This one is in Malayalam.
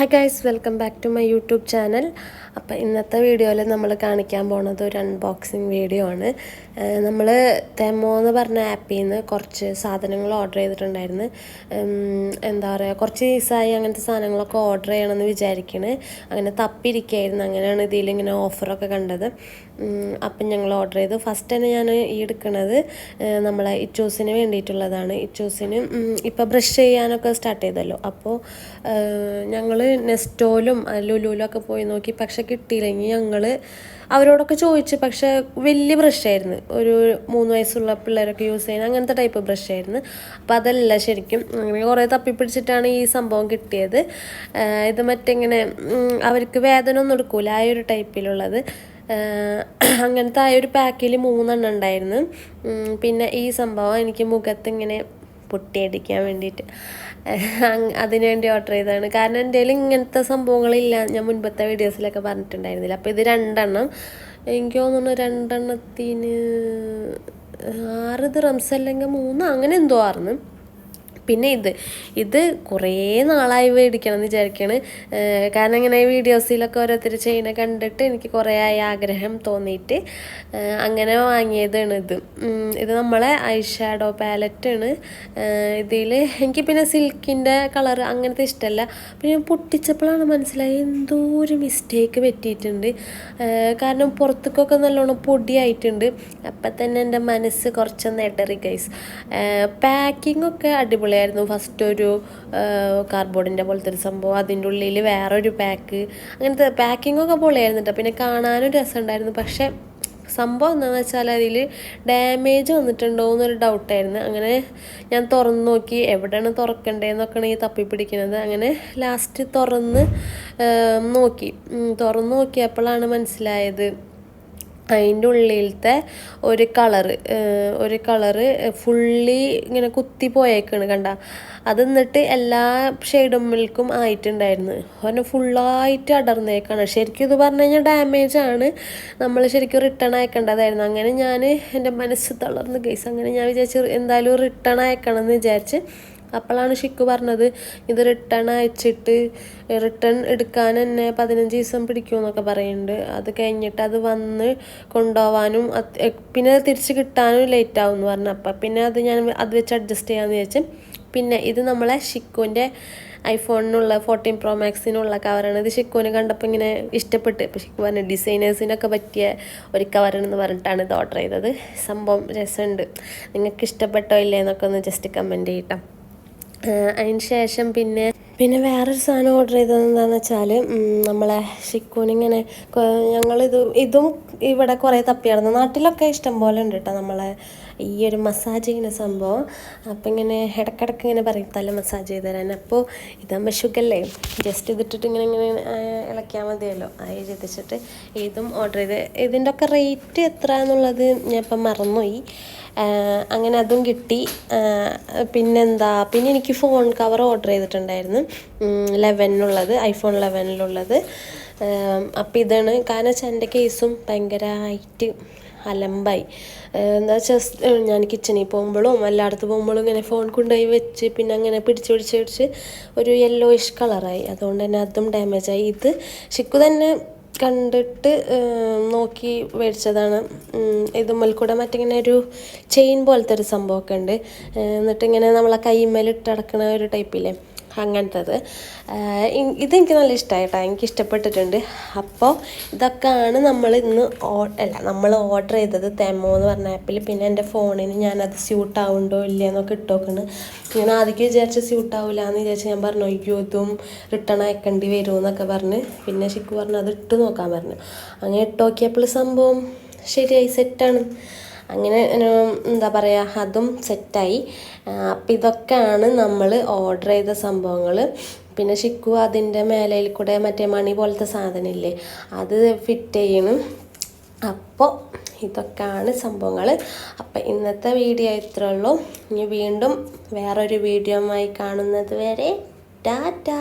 Hi guys welcome back to my YouTube channel അപ്പോൾ ഇന്നത്തെ വീഡിയോയിൽ നമ്മൾ കാണിക്കാൻ പോണത് ഒരു അൺബോക്സിങ് വീഡിയോ ആണ്. നമ്മൾ തെമോ എന്ന് പറഞ്ഞ ആപ്പിൽ നിന്ന് കുറച്ച് സാധനങ്ങൾ ഓർഡർ ചെയ്തിട്ടുണ്ടായിരുന്നു. എന്താ പറയുക കുറച്ച് ദിവസമായി അങ്ങനത്തെ സാധനങ്ങളൊക്കെ ഓർഡർ ചെയ്യണമെന്ന് വിചാരിക്കണേ. അങ്ങനെ തപ്പിരിക്കുകയായിരുന്നു അങ്ങനെയാണ് ഇതിലിങ്ങനെ ഓഫറൊക്കെ കണ്ടത്. അപ്പം ഞങ്ങൾ ഓർഡർ ചെയ്തു. ഫസ്റ്റ് തന്നെ ഞാൻ ഈ എടുക്കുന്നത് നമ്മളെ ഇച്ചൂസിന് വേണ്ടിയിട്ടുള്ളതാണ്. ഇച്ചൂസിന് ഇപ്പോൾ ബ്രഷ് ചെയ്യാനൊക്കെ സ്റ്റാർട്ട് ചെയ്തല്ലോ. അപ്പോൾ ഞങ്ങൾ നെസ്റ്റോലും ലുലുലും ഒക്കെ പോയി നോക്കി പക്ഷെ കിട്ടിയില്ലെങ്കിൽ ഞങ്ങൾ അവരോടൊക്കെ ചോദിച്ചു പക്ഷെ വലിയ ബ്രഷായിരുന്നു. ഒരു മൂന്ന് വയസ്സുള്ള പിള്ളേരൊക്കെ യൂസ് ചെയ്യുന്ന അങ്ങനത്തെ ടൈപ്പ് ബ്രഷായിരുന്നു. അപ്പോൾ അതല്ല ശരിക്കും. അങ്ങനെ കുറേ തപ്പിപ്പിടിച്ചിട്ടാണ് ഈ സംഭവം കിട്ടിയത്. ഇത് മറ്റിങ്ങനെ അവർക്ക് വേദന ഒന്നും എടുക്കൂല. ആ ഒരു ടൈപ്പിലുള്ളത്. അങ്ങനത്തെ ആ ഒരു പാക്കിൽ മൂന്നെണ്ണം ഉണ്ടായിരുന്നു. പിന്നെ ഈ സംഭവം എനിക്ക് മുഖത്ത് ഇങ്ങനെ പൊട്ടിയടിക്കാൻ വേണ്ടിയിട്ട്. അതിനുവേണ്ടി അതിന് വേണ്ടി ഓർഡർ ചെയ്തതാണ്. കാരണം എന്റെ കയ്യിൽ ഇങ്ങനത്തെ സംഭവങ്ങളില്ല. ഞാൻ മുൻപത്തെ വീഡിയോസിലൊക്കെ പറഞ്ഞിട്ടുണ്ടായിരുന്നില്ല. അപ്പോൾ ഇത് രണ്ടെണ്ണം. എനിക്ക് തോന്നുന്നു രണ്ടെണ്ണത്തിന് ആറ് ദിറംസ് അല്ലെങ്കിൽ മൂന്ന് അങ്ങനെ എന്തോ ആയിരുന്നു പിന്നെ ഇത് ഇത് കുറേ നാളായി മേടിക്കണം എന്ന് വിചാരിക്കുകയാണ് കാരണം ഇങ്ങനെ വീഡിയോസിലൊക്കെ ഓരോരുത്തർ ചെയ്യുന്ന കണ്ടിട്ട് എനിക്ക് കുറേ ആയി ആഗ്രഹം തോന്നിയിട്ട് അങ്ങനെ വാങ്ങിയതാണ് ഇത്. ഇത് നമ്മളെ ഐ ഷാഡോ പാലറ്റാണ് ഇതിൽ എനിക്ക് പിന്നെ സിൽക്കിന്റെ കളർ അങ്ങനത്തെ ഇഷ്ടമല്ല പിന്നെ പൊട്ടിച്ചപ്പോഴാണ് മനസ്സിലായി എന്തോ ഒരു മിസ്റ്റേക്ക് പറ്റിയിട്ടുണ്ട്. കാരണം പുറത്തേക്കൊക്കെ നല്ലോണം പൊടിയായിട്ടുണ്ട്. അപ്പം തന്നെ എന്റെ മനസ്സ് കുറച്ചൊന്ന് ഇടറി ഗൈസ് പാക്കിങ്ങൊക്കെ ഒക്കെ അടിപൊളിയായിരുന്നു. ഫസ്റ്റ് ഒരു കാർഡ്ബോർഡിന്റെ പോലത്തെ ഒരു സംഭവം. അതിന്റെ ഉള്ളിൽ വേറൊരു പാക്ക് അങ്ങനത്തെ പാക്കിങ്ങൊക്കെ പൊളിയായിരുന്നു കേട്ടോ പിന്നെ കാണാനും രസമുണ്ടായിരുന്നു. പക്ഷേ സംഭവം എന്താണെന്ന് വെച്ചാൽ അതിൽ ഡാമേജ് വന്നിട്ടുണ്ടോ എന്നൊരു ഡൗട്ടായിരുന്നു അങ്ങനെ ഞാൻ തുറന്ന് നോക്കി. എവിടെയാണ് തുറക്കണ്ടേന്നൊക്കെയാണ് ഈ തപ്പിപ്പിടിക്കുന്നത് അങ്ങനെ ലാസ്റ്റ് തുറന്ന് നോക്കി. തുറന്ന് നോക്കിയപ്പോഴാണ് മനസ്സിലായത്. അതിന്റെ ഉള്ളിലത്തെ ഒരു കളറ് ഒരു കളറ് ഫുള്ളി ഇങ്ങനെ കുത്തി പോയേക്കാണ് കണ്ട. അത് എന്നിട്ട് എല്ലാ ഷെയ്ഡും മിൽക്കും ആയിട്ടുണ്ടായിരുന്നു. അതിനെ ഫുള്ളായിട്ട് അടർന്നേക്കാണ്. ശരിക്കും ഇത് പറഞ്ഞു കഴിഞ്ഞാൽ ഡാമേജ് ആണ്. നമ്മൾ ശരിക്കും റിട്ടേൺ അയക്കേണ്ടതായിരുന്നു. അങ്ങനെ ഞാൻ എന്റെ മനസ്സ് തളർന്ന് ഗൈസ് അങ്ങനെ ഞാൻ വിചാരിച്ചു എന്തായാലും റിട്ടേൺ അയക്കണം എന്ന് വിചാരിച്ച് അപ്പോഴാണ് ഷിക്കു പറഞ്ഞത് ഇത് റിട്ടേൺ അയച്ചിട്ട് റിട്ടേൺ എടുക്കാൻ തന്നെ പതിനഞ്ച് ദിവസം പിടിക്കുമെന്നൊക്കെ പറയുന്നുണ്ട്. അത് കഴിഞ്ഞിട്ട് അത് വന്ന് കൊണ്ടുപോകാനും പിന്നെ തിരിച്ച് കിട്ടാനും ലേറ്റ് ആവും എന്ന് പറഞ്ഞു. അപ്പം പിന്നെ അത് ഞാൻ അത് വെച്ച് അഡ്ജസ്റ്റ് ചെയ്യാമെന്ന് വിചാരിച്ചു പിന്നെ ഇത് നമ്മളെ ഷിക്കുവിന്റെ ഐഫോണിനുള്ള ഫോർട്ടീൻ പ്രോ മാക്സിനുള്ള കവറാണ് ഇത് ഷിക്കുവിനെ കണ്ടപ്പോൾ ഇങ്ങനെ ഇഷ്ടപ്പെട്ട്. ഇപ്പോൾ ഷിക്കു പറഞ്ഞ ഡിസൈനേഴ്സിനൊക്കെ പറ്റിയ ഒരു കവറാണെന്ന് പറഞ്ഞിട്ടാണ് ഇത് ഓർഡർ ചെയ്തത്. സംഭവം രസമുണ്ട്. നിങ്ങൾക്ക് ഇഷ്ടപ്പെട്ടോ ഇല്ലേ എന്നൊക്കെ ഒന്ന് ജസ്റ്റ് കമന്റ് ചെയ്യട്ടോ. അതിന് ശേഷം പിന്നെ പിന്നെ വേറൊരു സാധനം ഓർഡർ ചെയ്തത് എന്താണെന്ന് വെച്ചാൽ നമ്മളെ ഷിക്കൂനിങ്ങനെ ഞങ്ങളിത് ഇതും ഇവിടെ കുറേ തപ്പിയായിരുന്നു നാട്ടിലൊക്കെ ഇഷ്ടം പോലെ ഉണ്ട് കേട്ടോ നമ്മളെ ഈ ഒരു മസാജ് ചെയ്യുന്ന സംഭവം. അപ്പം ഇങ്ങനെ ഇടക്കിടക്ക് ഇങ്ങനെ പറയും തല മസാജ് ചെയ്ത് തരാൻ. അപ്പോൾ ഇതാകുമ്പോൾ ഷുഗല്ലേ ജസ്റ്റ് ഇതിട്ടിട്ട് ഇങ്ങനെ ഇങ്ങനെ ഇളക്കിയാൽ മതിയല്ലോ. ആ ചെയ്തിച്ചിട്ട് ഇതും ഓർഡർ ചെയ്ത്. ഇതിന്റെ ഒക്കെ റേറ്റ് എത്ര എന്നുള്ളത് ഞാൻ ഇപ്പം മറന്നുപോയി. അങ്ങനെ അതും കിട്ടി. പിന്നെന്താ പിന്നെ എനിക്ക് ഫോൺ കവർ ഓർഡർ ചെയ്തിട്ടുണ്ടായിരുന്നു. ലെവനിലുള്ളത് ഐഫോൺ ലെവനിലുള്ളത്. അപ്പം ഇതാണ്. കാരണം വെച്ചാൽ എന്റെ കേസും ഭയങ്കരമായിട്ട് അലമ്പായി. എന്താ വെച്ചാൽ ഞാൻ കിച്ചണിൽ പോകുമ്പോഴും എല്ലായിടത്ത് പോകുമ്പോഴും ഇങ്ങനെ ഫോൺ കൊണ്ടുപോയി വെച്ച് പിന്നെ അങ്ങനെ പിടിച്ച് പിടിച്ച് പിടിച്ച് ഒരു യെല്ലോയിഷ് കളറായി അതുകൊണ്ട് തന്നെ അതും ഡാമേജായി ഇത് ശിക്കു തന്നെ കണ്ടിട്ട് നോക്കി മേടിച്ചതാണ്. ഇത് ഇതുമ്മൽ കൂടെ മറ്റിങ്ങനെ ഒരു ചെയിൻ പോലത്തെ ഒരു സംഭവമൊക്കെ ഉണ്ട്. എന്നിട്ടിങ്ങനെ നമ്മളെ കൈമേൽ ഇട്ടടക്കണ ഒരു ടൈപ്പില്ലേ? അങ്ങനത്തത്. ഇതെനിക്ക് നല്ല ഇഷ്ടമായി കേട്ടോ എനിക്ക് ഇഷ്ടപ്പെട്ടിട്ടുണ്ട്. അപ്പോൾ ഇതൊക്കെയാണ് നമ്മൾ ഇന്ന് അല്ല നമ്മൾ ഓർഡർ ചെയ്തത് തെമോ എന്ന് പറഞ്ഞ ആപ്പിൽ പിന്നെ എന്റെ ഫോണിന് ഞാനത് സ്യൂട്ട് ആവുണ്ടോ ഇല്ല എന്നൊക്കെ ഇട്ടോക്കണ്. ഞാൻ ആദ്യം വിചാരിച്ച സ്യൂട്ട് ആവില്ല എന്ന് വിചാരിച്ച് ഞാൻ പറഞ്ഞു അയ്യോ ഇതും റിട്ടേൺ അയക്കേണ്ടി വരുമോ എന്നൊക്കെ പറഞ്ഞ്. പിന്നെ ഷിക്കു പറഞ്ഞു അത് ഇട്ട് നോക്കാൻ പറഞ്ഞു. അങ്ങനെ ഇട്ടോക്കിയപ്പോൾ സംഭവം ശരിയായി സെറ്റാണ് അങ്ങനെ എന്താ പറയുക അതും സെറ്റായി. അപ്പം ഇതൊക്കെയാണ് നമ്മൾ ഓർഡർ ചെയ്ത സംഭവങ്ങൾ പിന്നെ ഷിക്കു അതിന്റെ മേലയിൽ കൂടെ മറ്റേ മണി പോലത്തെ സാധനമില്ലേ അത് ഫിറ്റ് ചെയ്യണം. അപ്പോൾ ഇതൊക്കെയാണ് സംഭവങ്ങൾ അപ്പം ഇന്നത്തെ വീഡിയോ ഇത്രേ ഉള്ളൂ. ഇനി വീണ്ടും വേറൊരു വീഡിയോ ആയി കാണുന്നത് വരെ ടാറ്റാ!